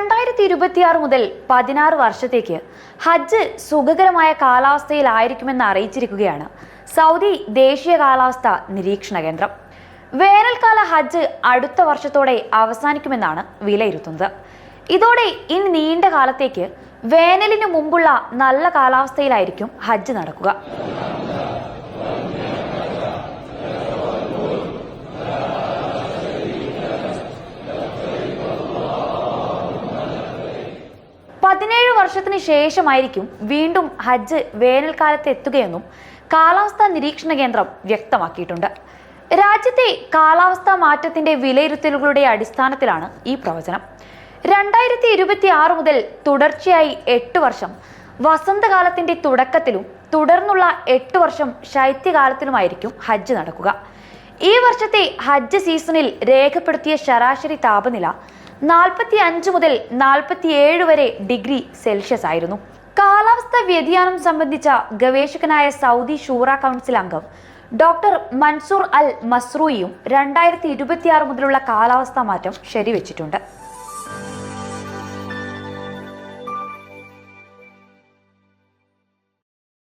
രണ്ടായിരത്തി ഇരുപത്തിയാറ് മുതൽ പതിനാറ് വർഷത്തേക്ക് ഹജ്ജ് സുഖകരമായ കാലാവസ്ഥയിലായിരിക്കുമെന്ന് അറിയിച്ചിരിക്കുകയാണ് സൗദി ദേശീയ കാലാവസ്ഥ നിരീക്ഷണ കേന്ദ്രം. വേനൽക്കാല ഹജ്ജ് അടുത്ത വർഷത്തോടെ അവസാനിക്കുമെന്നാണ് വിലയിരുത്തുന്നത്. ഇതോടെ ഇനി നീണ്ട കാലത്തേക്ക് വേനലിന് മുമ്പുള്ള നല്ല കാലാവസ്ഥയിലായിരിക്കും ഹജ്ജ് നടക്കുക. പതിനേഴ് വർഷത്തിന് ശേഷമായിരിക്കും വീണ്ടും ഹജ്ജ് വേനൽക്കാലത്ത് എത്തുകയെന്നും കാലാവസ്ഥാ നിരീക്ഷണ കേന്ദ്രം വ്യക്തമാക്കിയിട്ടുണ്ട്. രാജ്യത്തെ കാലാവസ്ഥാ മാറ്റത്തിന്റെ വിലയിരുത്തലുകളുടെ അടിസ്ഥാനത്തിലാണ് ഈ പ്രവചനം. രണ്ടായിരത്തി ഇരുപത്തി ആറ് മുതൽ തുടർച്ചയായി എട്ട് വർഷം വസന്തകാലത്തിന്റെ തുടക്കത്തിലും തുടർന്നുള്ള എട്ട് വർഷം ശൈത്യകാലത്തിലുമായിരിക്കും ഹജ്ജ് നടക്കുക. ഈ വർഷത്തെ ഹജ്ജ് സീസണിൽ രേഖപ്പെടുത്തിയ ശരാശരി താപനില നാൽപ്പത്തി അഞ്ച് മുതൽ നാൽപ്പത്തിയേഴ് വരെ ഡിഗ്രി സെൽഷ്യസ് ആയിരുന്നു. കാലാവസ്ഥ വ്യതിയാനം സംബന്ധിച്ച ഗവേഷകനായ സൗദി ഷൂറ കൗൺസിൽ അംഗം ഡോക്ടർ മൻസൂർ അൽ മസ്രൂയിയും രണ്ടായിരത്തി ഇരുപത്തിയാറ് മുതലുള്ള കാലാവസ്ഥാ മാറ്റം ശരിവെച്ചിട്ടുണ്ട്.